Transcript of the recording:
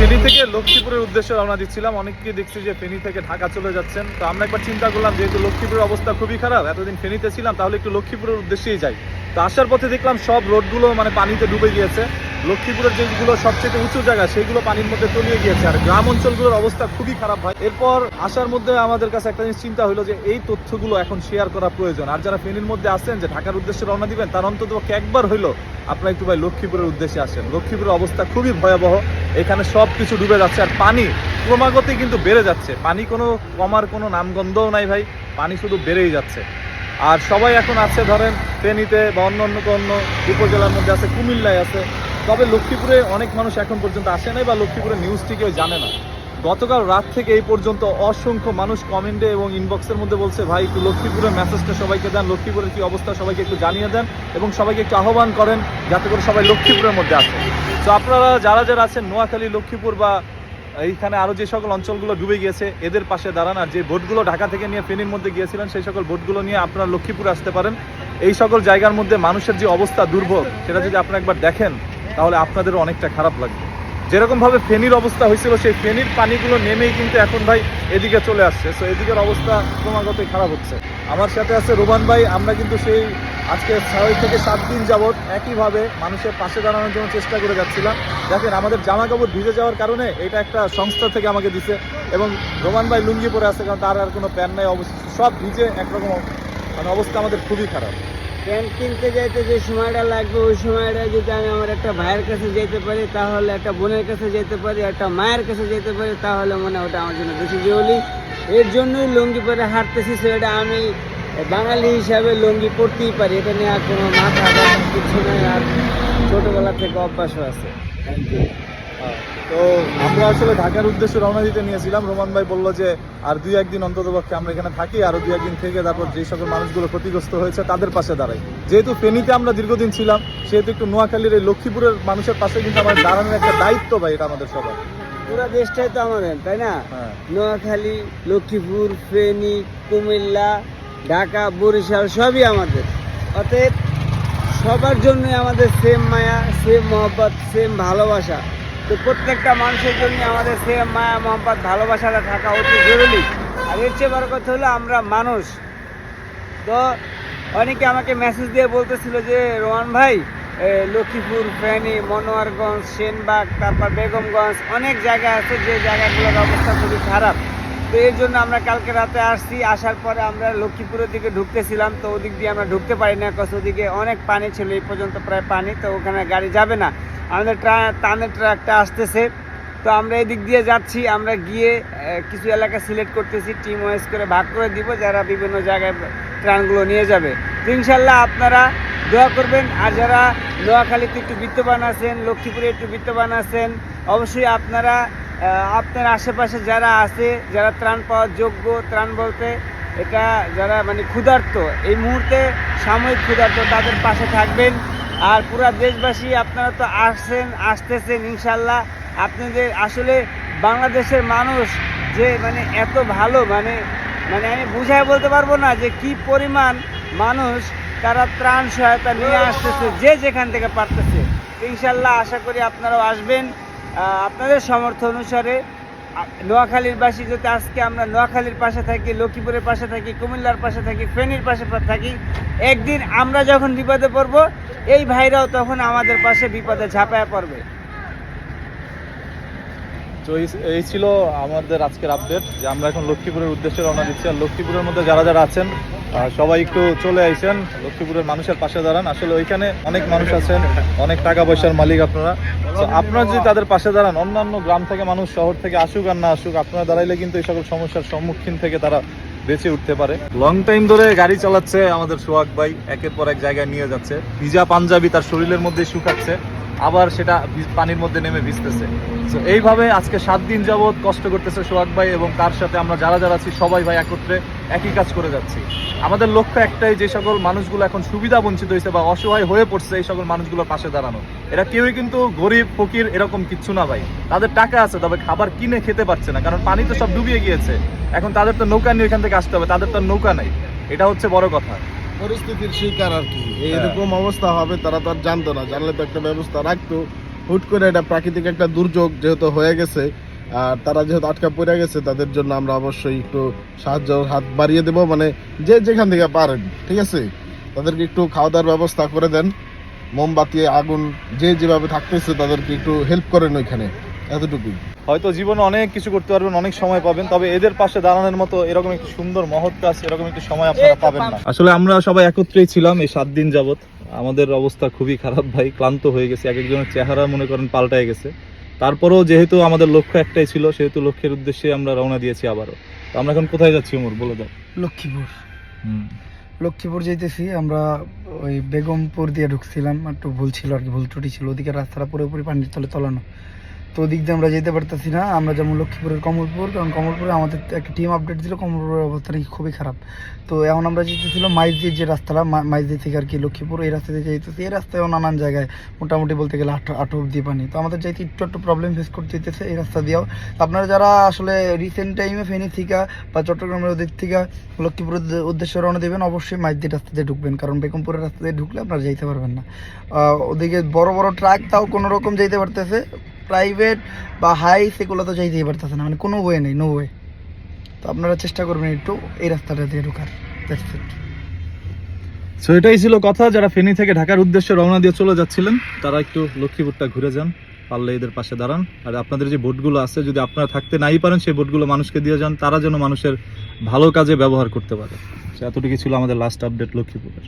ফেনী থেকে লক্ষ্মীপুরের উদ্দেশ্যে রওনা দিচ্ছিলাম। অনেককে দেখছি যে ফেনি থেকে ঢাকা চলে যাচ্ছেন। তো আমরা একবার চিন্তা করলাম, যেহেতু লক্ষ্মীপুরের অবস্থা খুবই খারাপ, এতদিন ফেনিতে ছিলাম, তাহলে একটু লক্ষ্মীপুরের উদ্দেশ্যেই যাই। তো আসার পথে দেখলাম সব রোডগুলো মানে পানিতে ডুবে গিয়েছে। লক্ষ্মীপুরের যেগুলো সবচেয়ে উঁচু জায়গা, সেগুলো পানির মধ্যে তলিয়ে গিয়েছে। আর গ্রাম অঞ্চলগুলোর অবস্থা খুবই খারাপ হয় এরপর আসার মধ্যে আমাদের কাছে একটা জিনিস চিন্তা হলো যে, এই তথ্যগুলো এখন শেয়ার করা প্রয়োজন। আর যারা ফেনীর মধ্যে আসেন যে ঢাকার উদ্দেশ্যে রওনা দিবেন, তার অন্তত একবার হইল আপনারা একটু ভাই লক্ষ্মীপুরের উদ্দেশ্যে আসেন। লক্ষ্মীপুরের অবস্থা খুবই ভয়াবহ। এখানে সব কিছু ডুবে যাচ্ছে। আর পানি ক্রমাগতই কিন্তু বেড়ে যাচ্ছে। পানি কোনো কমার কোনো নামগন্ধও নাই ভাই। পানি শুধু বেড়েই যাচ্ছে। আর সবাই এখন আছে, ধরেন, ফেনীতে বা অন্য অন্য অন্য উপজেলার মধ্যে আছে, কুমিল্লায় আছে। তবে লক্ষ্মীপুরে অনেক মানুষ এখন পর্যন্ত আসে নাই বা লক্ষ্মীপুরের নিউজটি কেউ জানে না। গতকাল রাত থেকে এই পর্যন্ত অসংখ্য মানুষ কমেন্টে এবং ইনবক্সের মধ্যে বলছে, ভাই, একটু লক্ষ্মীপুরের মেসেজটা সবাইকে দেন, লক্ষ্মীপুরের কি অবস্থা সবাইকে একটু জানিয়ে দেন এবং সবাইকে একটু আহ্বান করেন যাতে করে সবাই লক্ষ্মীপুরের মধ্যে আসে। তো আপনারা যারা যারা আছেন, নোয়াখালী, লক্ষ্মীপুর বা এইখানে আরও যে সকল অঞ্চলগুলো ডুবে গিয়েছে, এদের পাশে দাঁড়ান আর যে বোটগুলো ঢাকা থেকে নিয়ে ফেনীর মধ্যে গিয়েছিলেন, সেই সকল বোটগুলো নিয়ে আপনারা লক্ষ্মীপুরে আসতে পারেন। এই সকল জায়গার মধ্যে মানুষের যে অবস্থা দুর্ভোগ, সেটা যদি আপনারা একবার দেখেন তাহলে আপনাদেরও অনেকটা খারাপ লাগবে। যেরকম ভাবে ফেনীর অবস্থা হয়েছিল, সেই ফেনীর পানিগুলো নেমেই কিন্তু এখন ভাই এদিকে চলে আসছে। তো এদিকের অবস্থা ক্রমাগতই খারাপ হচ্ছে। আমার সাথে আছে রোমান ভাই, আমরা কিন্তু সেই আজকে ছয় থেকে সাত দিন যাবৎ একইভাবে মানুষের পাশে দাঁড়ানোর জন্য চেষ্টা করে যাচ্ছিলাম। দেখেন, আমাদের জামা কাপড় ভিজে যাওয়ার কারণে এটা একটা সংস্থা থেকে আমাকে দিছে এবং রোমান ভাই লুঙ্গি পরে আছে, কারণ তার আর কোনো প্যান নাই, অবস্থা সব ভিজে একরকম মানে অবস্থা আমাদের খুবই খারাপ। প্যান্ট কিনতে যাইতে যে সময়টা লাগবে, ওই সময়টা যদি আমি আমার একটা ভাইয়ের কাছে যেতে পারি, তাহলে একটা বোনের কাছে যেতে পারি, একটা মায়ের কাছে যেতে পারি, তাহলে মনে ওটা আমার জন্য বেশি জরুরি। এর জন্যই লুঙ্গি পরে হাঁটতেছি, সেটা আমি বাঙালি হিসাবে লুঙ্গি পরতেই পারি। এটা নিয়ে আর কোনো মাথা কিছু নেই, আর ছোটোবেলা থেকে অভ্যাসও আছে। থ্যাংক ইউ তো আমরা আসলে ঢাকার উদ্দেশ্যে রওনা দিতে নিয়েছিলাম। রোমান ভাই বলল যে আর দুই একদিন অন্তত পক্ষে আমরা এখানে থাকি আরও দুই একদিন থেকে তারপর যে সকল মানুষগুলো ক্ষতিগ্রস্ত হয়েছে তাদের পাশে দাঁড়াই। যেহেতু ফেনীতে আমরা দীর্ঘদিন ছিলাম সেহেতু একটু নোয়াখালীর এই লক্ষ্মীপুরের মানুষের পাশে কিন্তু আমাদের দাঁড়ানোর একটা দায়িত্ব ভাই এটা আমাদের সবার। পুরো দেশটাই তো আমাদের তাই না? হ্যাঁ। নোয়াখালী লক্ষ্মীপুর ফেনী কুমিল্লা ঢাকা বরিশাল সবই আমাদের। অতএব সবার জন্য আমাদের সেম মায়া সেম মহব্বত সেম ভালোবাসা। তো প্রত্যেকটা মানুষের জন্য আমাদের সে মায়া, মহব্বত, ভালোবাসাটা থাকা অতি জরুরি। আর এর চেয়ে বড় কথা হলো আমরা মানুষ। তো অনেকে আমাকে মেসেজ দিয়ে বলতেছিল যে, রোহান ভাই লক্ষ্মীপুর, ফেনী, মনোয়ারগঞ্জ, সেনবাগ, তারপর বেগমগঞ্জ, অনেক জায়গা আছে যে জায়গাগুলোর অবস্থা খুবই খারাপ। তো এর জন্য আমরা কালকে রাতে আসছি। আসার পরে আমরা লক্ষ্মীপুরের দিকে ঢুকতেছিলাম, তো ওদিক দিয়ে আমরা ঢুকতে পারি না কস ওদিকে অনেক পানি ছিল, এই পর্যন্ত প্রায় পানি, তো ওখানে গাড়ি যাবে না। আমাদের টানের ট্রাকটা আসতেছে। তো আমরা এদিক দিয়ে যাচ্ছি, আমরা গিয়ে কিছু এলাকা সিলেক্ট করতেছি, টিম ওয়াইজ করে ভাগ করে দিব, যারা বিভিন্ন জায়গায় ত্রাণগুলো নিয়ে যাবে। তো ইনশাল্লাহ আপনারা দোয়া করবেন, আর যারা নোয়াখালীতে একটু বিত্তবান আছেন, লক্ষ্মীপুরে একটু বিত্তবান আছেন, অবশ্যই আপনারা আপনার আশেপাশে যারা আছে, যারা ত্রাণ পাওয়ার যোগ্য, ত্রাণ বলতে এটা যারা মানে ক্ষুধার্ত, এই মুহূর্তে সাময়িক ক্ষুধার্ত তাদের পাশে থাকবেন। আর পুরা দেশবাসী আপনারা তো আসছেন, আসতেছেন ইনশাল্লাহ আপনাদের আসলে বাংলাদেশের মানুষ যে মানে এত ভালো মানে মানে আমি বুঝায় বলতে পারব না যে কি পরিমাণ মানুষ তারা ত্রাণ সহায়তা নিয়ে আসতেছে, যে যেখান থেকে পারতেছে। ইনশাল্লাহ আশা করি আপনারাও আসবেন। আপনাদের সমর্থন অনুসারে নোয়াখালীর বাসী যাতে আজকে আমরা নোয়াখালীর পাশে থাকি, লক্ষ্মীপুরের পাশে থাকি, কুমিল্লার পাশে থাকি, ফেনীর পাশে থাকি, একদিন আমরা যখন বিপদে পড়ব, এই ভাইরাও তখন আমাদের পাশে বিপদে ঝাঁপায় পড়বে। তো এই- ছিল আমাদের আজকের আপডেট যে আমরা এখন লক্ষ্মীপুরের উদ্দেশ্যে রওনা দিচ্ছি। আর লক্ষ্মীপুরের মধ্যে যারা যারা আছেন সবাই একটু চলে আইছেন লক্ষ্মীপুরের মানুষের পাশে দাঁড়ান। আসলে ওইখানে অনেক মানুষ আছেন, অনেক টাকা পয়সার মালিক আপনারা। তো আপনারা যদি তাদের পাশে দাঁড়ান, অন্যান্য গ্রাম থেকে মানুষ, শহর থেকে আসুক আর না আসুক, আপনারা দাঁড়াইলে কিন্তু এই সকল সমস্যার সম্মুখীন থেকে তারা বেঁচে উঠতে পারে। লং টাইম ধরে গাড়ি চালাচ্ছে আমাদের সোহাগ ভাই, একের পর এক জায়গায় নিয়ে যাচ্ছে। ভিজা পাঞ্জাবি তার শরীরের মধ্যে শুকাচ্ছে। আবার সেটা পানির মধ্যে নেমে ভিজতেছে। তো এইভাবে আজকে সাত দিন যাবৎ কষ্ট করতেছে সোহাগ ভাই এবং তার সাথে আমরা যারা যারা আছি, সবাই ভাই একত্রে একই কাজ করে যাচ্ছি। আমাদের লক্ষ্য একটাই, যে সকল মানুষগুলো এখন সুবিধা বঞ্চিত হয়েছে বা অসহায় হয়ে পড়ছে, এই সকল মানুষগুলোর পাশে দাঁড়ানো। এরা কেউই কিন্তু গরিব, ফকির এরকম কিচ্ছু না ভাই। তাদের টাকা আছে, তবে খাবার কিনে খেতে পারছে না, কারণ পানি তো সব ডুবিয়ে গিয়েছে। এখন তাদের তো নৌকা নিয়ে এখান থেকে আসতে হবে, তাদের তো নৌকা নাই। এটা হচ্ছে বড় কথা। পরিস্থিতির শিকার আর কি। এইরকম অবস্থা হবে তারা তো আর জানতো না। জানলে তো একটা ব্যবস্থা রাখতো। হুট করে এটা প্রাকৃতিক একটা দুর্যোগ যেহেতু হয়ে গেছে আর তারা যেহেতু আটকা পড়ে গেছে তাদের জন্য আমরা অবশ্যই একটু সাহায্য হাত বাড়িয়ে দেব। মানে যে যেখান থেকে পারেন ঠিক আছে? তাদেরকে একটু খাওয়া দাওয়ার ব্যবস্থা করে দেন। মোমবাতি আগুন যে যেভাবে থাকতেছে তাদেরকে একটু হেল্প করেন ওইখানে। এতটুকুই। হয়তো জীবনে অনেক কিছু করতে পারবেন অনেক সময় পাবেন তবে এদের পাশে দাঁড়ানোর মতো এরকম একটি সুন্দর মহৎ কাজ এরকম একটি সময় আপনারা পাবেন না। আসলে আমরা সবাই একত্রেই ছিলাম এই সাত দিন যাবত আমাদের অবস্থা খুবই খারাপ ভাই ক্লান্ত হয়ে গেছে এক একজনের চেহারা মনে করেন পাল্টায় গেছে। তারপরেও যেহেতু আমাদের লক্ষ্য একটাই ছিল সেহেতু লক্ষ্যের উদ্দেশ্যে আমরা রওনা দিয়েছি আবারও। তো আমরা এখন কোথায় যাচ্ছি ওমর বলে দাও। লক্ষ্মীপুর। লক্ষ্মীপুর যেতেছি আমরা ওই বেগমপুর দিয়ে ঢুকছিলাম একটু ভুল ছিল আর কি ভুল ত্রুটি ছিল। ওদিকে রাস্তাটা পুরোপুরি পানির তলে তলানো। তো ওদিক দিয়ে আমরা যেতে পারতেছি না। আমরা যেমন লক্ষ্মীপুরের কমলপুর, কারণ কমলপুরে আমাদের একটা টিম আপডেট ছিল, কমলপুরের অবস্থা নাকি খুবই খারাপ। তো এখন আমরা যেতেছিল মাইজদির যে রাস্তাটা মাইজদি থেকে আর কি লক্ষ্মীপুর, এই রাস্তা দিয়ে যেতেছি এই রাস্তায়ও নানান জায়গায় মোটামুটি বলতে গেলে আট আট অব্দি পানি। তো আমাদের যাইতে একটু একটু প্রবলেম ফেস করতে হইতেছে এই রাস্তা দিয়েও। আপনারা যারা আসলে রিসেন্ট টাইমে ফেনী থেকে বা চট্টগ্রামের ওদিক থেকে লক্ষ্মীপুরের উদ্দে- উদ্দেশ্যে রওনা দেবেন, অবশ্যই মাইজদি রাস্তা দিয়ে ঢুকবেন। কারণ বেগমপুরের রাস্তা দিয়ে ঢুকলে আপনারা যাইতে পারবেন না। ওদিকে বড় বড় ট্রাক তাও কোনো রকম যাইতে পারতেছে। প্রাইভেট বা হাই সেগুলো তো চাইতেই পারতেছে না। মানে কোনো ওয়ে নেই নো ওয়ে তো আপনারা চেষ্টা করবেন একটু এই রাস্তাটা দিয়ে ঢোকার. সো এটাই ছিল কথা। যারা ফেনী থেকে ঢাকার উদ্দেশ্যে রওনা দিয়ে চলে যাচ্ছিলেন, তারা একটু লক্ষ্মীপুরটা ঘুরে যান, পারলে এদের পাশে দাঁড়ান। আর আপনাদের যে বোটগুলো আছে, যদি আপনারা থাকতে নাই পারেন, সেই বোটগুলো মানুষকে দিয়ে যান। তারা যেন মানুষের ভালো কাজে ব্যবহার করতে পারে। এতটুকু ছিল আমাদের লাস্ট আপডেট লক্ষ্মীপুরের।